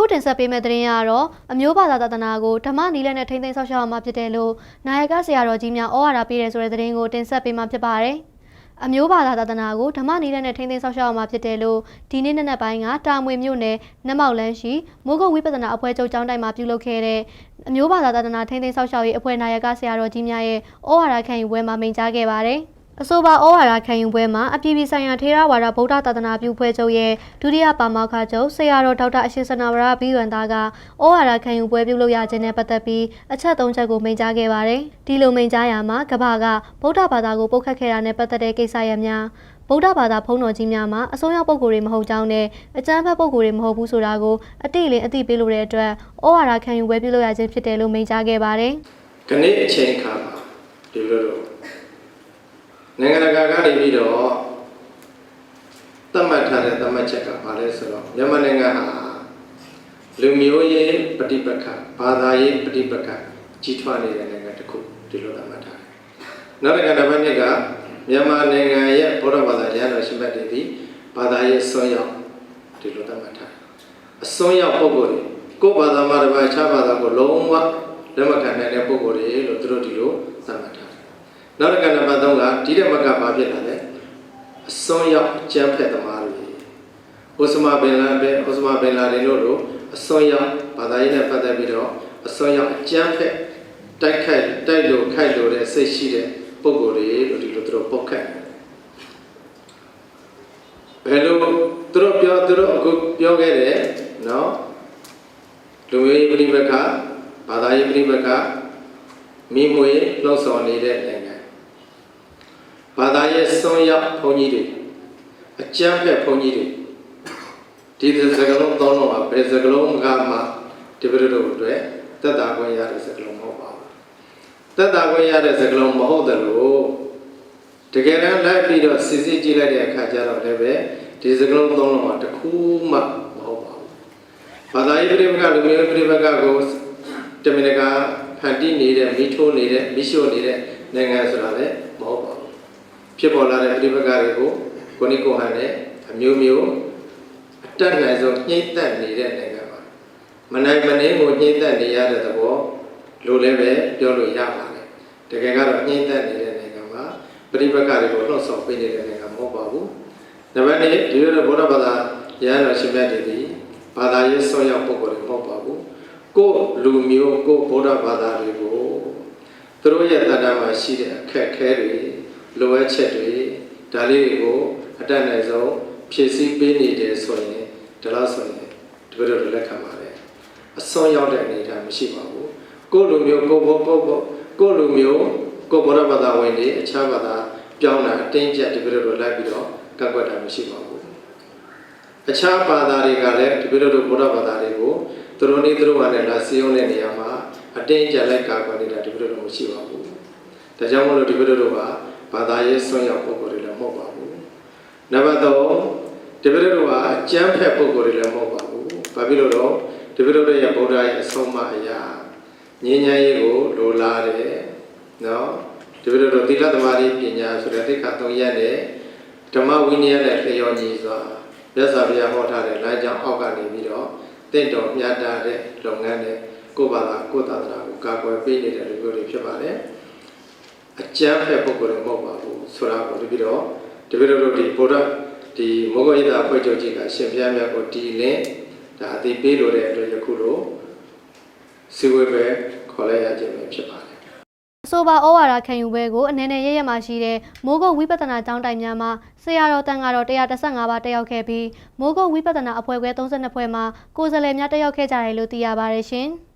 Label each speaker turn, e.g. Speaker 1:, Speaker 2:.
Speaker 1: ခုတင်ဆက်ပေးမယ့်သတင်းကတော့အမျိုးဘာသာသာသနာကိုဓမ္မနီးလည်နဲ့ထိမ့်သိမ်းဆောက်ရှောက်အောင်မှာဖြစ်တယ်လို့နာယကဆရာတော်ကြီးများဩဝါဒပေးတယ်ဆိုတဲ့သတင်းကိုတင်ဆက်ပေးမှာဖြစ်ပါတယ်။အမျိုးဘာသာသာသနာကိုဓမ္မနီးလည်နဲ့ထိမ့်သိမ်းဆောက်ရှောက်အောင်မှာဖြစ်တယ်လို့ဒီနေ့နေ့နက်ပိုင်းကတာမွေမြို့နယ်နတ်မောက်လန်းရှိမိုးကုတ်ဝိပဿနာအဖွဲ့ချုပ်ကျောင်းတိုင်မှာပြုလုပ်ခဲ့တဲ့အမျိုးဘာသာသာသနာထိမ့်သိမ်းဆောက်ရှောက်ရေးအဖွဲ့နာယကဆရာတော်ကြီးများရဲ့ဩဝါဒခံယူပွဲမှာမိန့်ကြားခဲ့ပါတယ်။ အဆိုပါဩဝါဒခံယူပွဲမှာအပြည်ပြည်ဆိုင်ရာထေရဝါဒဗုဒ္ဓသာသနာပြုဖွဲ့ချုပ်ရဲ့ဒုတိယပါမောက္ခချုပ်ဆရာတော်ဒေါက်တာအရှင်စနာဝရဘီဝန္တာကဩဝါဒခံယူပွဲပြုလုပ်ရခြင်းနဲ့ပတ်သက်ပြီးအချက်၃ချက်ကိုမိန့်ကြားခဲ့ပါတယ်။ဒီလိုမိန့်ကြားရာမှာကမ္ဘာကဗုဒ္ဓဘာသာကိုပုတ်ခတ်ခဲ့တာနဲ့ပတ်သက်တဲ့ကိစ္စရပ်များဗုဒ္ဓဘာသာဘုန်းတော်ကြီးများမှာအစိုးရပုဂ္ဂိုလ်တွေမဟုတ်ကြောင်းနဲ့အကျမ်းဖတ်ပုဂ္ဂိုလ်တွေမဟုတ်ဘူးဆိုတာကိုအတိအလင်းအသိပေးလိုတဲ့အတွက်ဩဝါဒခံယူပွဲပြုလုပ်ရခြင်းဖြစ်တယ်လို့မိန့်ကြားခဲ့ပါတယ်။
Speaker 2: ခဏအချိန်ခါမှာဒီလိုလို နိုင်ငံတကာကနေပြီးတော့သတ်မှတ်ထားတဲ့သတ်မှတ်ချက်ကဘာလဲဆိုတော့မြန်မာနိုင်ငံဟာလူမျိုးရေးပဋိပက္ခဘာသာရေးပဋိပက္ခကြီးထွားနေတဲ့နိုင်ငံတစ်ခုဒီလိုသတ်မှတ်ထားတယ်။နောက်တစ်ခါတစ်ပတ်မြစ်ကမြန်မာနိုင်ငံရဲ့ဘုရားဘာသာတရားတော်ရှိမှတ်တွေဒီဘာသာရေးဆွမ်းရောက်ဒီလိုသတ်မှတ်ထားတယ်။အစွန်းရောက်ပုဂ္ဂိုလ်တွေကိုယ်ဘာသာမှာတစ်ပါးခြားဘာသာကိုလုံးဝလက်မခံနိုင်တဲ့ပုဂ္ဂိုလ်တွေလို့သူတို့ဒီလိုသတ်မှတ်ထားတယ်။နောက်တစ်ခါနံပါတ်3က ဒီတဲ့မကဘာဖြစ်လာလဲအစွန်းရောက်အကြမ်းဖက်သမားတွေအိုစမာဘင်လာဘင်အိုစမာဘင်လာဒင်တို့လိုအစွန်းရောက်ဘာသာရေးနဲ့ပတ်သက်ပြီးတော့အစွန်းရောက်အကြမ်းဖက်တိုက်ခိုက်တိုက်လို့ခိုက်လို့တဲ့စိတ်ရှိတဲ့ပုဂ္ဂိုလ်တွေလို့ဒီလိုသူတို့ပုတ်ခတ်တယ်ဘယ်လိုသူတို့ပြောသူတို့အခုပြောခဲ့တယ်နော်လူမျိုးရေးပြိပက္ခဘာသာရေးပြိပက္ခမိမွေလှုပ်ဆောင်နေတဲ့နိုင်ငံဘာသာ ရေးစွန်းရောက်ဘုန်းကြီးတွေအကြမ်းဖက်ဘုန်းကြီးတွေဒီစကလုံးသုံးလုံးပါဘယ်စကလုံးကမှဒီပြိတို့အတွက်သက်သာခွင့်ရတဲ့စကလုံးမဟုတ်ပါဘူးသက်သာခွင့်ရတဲ့စကလုံးမဟုတ်တယ်လို့တကယ်တမ်းလိုက်ပြီးတော့စစ်စစ်ကြည့်လိုက်တဲ့အခါကျတော့လည်းပဲဒီစကလုံးသုံးလုံးမှာတစ်ခုမှမဟုတ်ပါဘူးဘာသာရေးပြိပက္ခလူမျိုးပြိပက္ခကိုတမင်တကာဖန်တီးနေတဲ့မိထိုးနေတဲ့မိရှို့နေတဲ့နိုင်ငံဆိုတာလည်းမဟုတ်ပါဘူး ဖြစ်ပေါ်လာတဲ့ပြိပက္ခတွေကိုကိုနိကိုဟန်နဲ့အမျိုးမျိုးအတက်နိုင်ဆုံးညှိမ့်သက်နေတဲ့နိုင်ငံပါမနိုင်မနှင်းကိုညှိမ့်သက်နေရတဲ့သဘောလို့လည်းပဲပြောလို့ရပါတယ်တကယ်ကတော့ညှိမ့်သက်နေတဲ့နိုင်ငံမှာပြိပက္ခတွေကိုလှုပ်ဆောင်ပေးနေတဲ့နိုင်ငံမဟုတ်ပါဘူးနံပါတ်2ဒီလိုဘုရားဘာသာရဟန်းတော်ရှင်မြတ်တွေဒီဘာသာရေးဆွမ်းရောက်ပုဂ္ဂိုလ်တွေမဟုတ်ပါဘူးကိုယ်လူမျိုးကိုယ်ဘုရားဘာသာတွေကိုသူတို့ရဲ့တဏ္ဍာမှာရှိတဲ့အခက်အခဲတွေ လိုအပ်ချက်တွေဒါလေးတွေကိုအတတ်နိုင်ဆုံးဖြည့်ဆည်းပေးနေတယ်ဆိုရင်ဒါလို့ဆိုရင်ဒီလိုလိုလက်ခံပါတယ်အစွန်းရောက်တဲ့အနေအထားမရှိပါဘူးကိုယ်လူမျိုးကိုယ်ဘုကိုယ်ဘကိုယ်လူမျိုးကိုယ်ဘုရားဘာသာဝင်တွေအခြားဘာသာပြောင်းတာအတင်းကျပ်ဒီလိုလိုလိုက်ပြီးတော့ကန့်ကွက်တာမရှိပါဘူးအခြားဘာသာတွေကလည်းဒီလိုလိုဘုရားဘာသာတွေကိုသူတို့နေသူတို့ကလည်းလာစီယုံတဲ့နေရာမှာအတင်းကျပ်လိုက်ကာကွယ်နေတာဒီလိုလိုမရှိပါဘူးဒါကြောင့်မလို့ဒီလိုလိုက ဘာသာရေးဆွမ်းရောက်ပုံပေါ်တွေလည်းမဟုတ်ပါဘူးနံပါတ်3ဒီလိုလိုကအကျမ်းဖက်ပုံပေါ်တွေလည်းမဟုတ်ပါဘူးဘာဖြစ်လို့တော့ဒီလိုလိုရဲ့ဗုဒ္ဓရဲ့အဆုံးအမအရာငြိမ်းချမ်းရေးကိုလိုလားတယ်နော်ဒီလိုလိုသီလသမာဓိပညာဆိုတဲ့သိက္ခာ၃ရပ်နဲ့ဓမ္မဝိနည်းနဲ့လျော်ညီစွာမြတ်စွာဘုရားဟောထားတဲ့လမ်းကြောင်းအောက်ကနေပြီးတော့တင့်တော်မြတ်တာတဲ့လုပ်ငန်းနဲ့ကိုယ်ဘာသာကိုယ်သာသနာကိုကာကွယ်ပေးနေတဲ့လူမျိုးတွေဖြစ်ပါတယ် အကျမ်းဖက်ပုဂ္ဂိုလ်တွေမဟုတ်ပါဘူးဆိုတာကိုတပြီးတော့တပည့်တော်တို့ဒီဗုဒ္ဓဒီမောဂိတာဖွဲ့ချုပ်ကြီးကရှင်ဘုရားမြတ်ကိုတီလင်းဒါအသိပေးလို့တဲ့အတွက်ယခုလိုစီဝေပဲခေါ်လိုက်ရခြင်းပဲဖြစ်ပါတယ်
Speaker 1: အဆိုပါဩဝါဒခံယူပွဲကိုအနေနဲ့ရရမှာရှိတဲ့မိုးကုတ်ဝိပဿနာကျောင်းတိုင်များမှာဆရာတော်တန်ဃာတော်135ပါးတက်ရောက်ခဲ့ပြီးမိုးကုတ်ဝိပဿနာအဖွဲ့ခွဲ32ဖွဲ့မှာကိုယ်စားလှယ်များတက်ရောက်ခဲ့ကြတယ်လို့သိရပါတယ်ရှင်။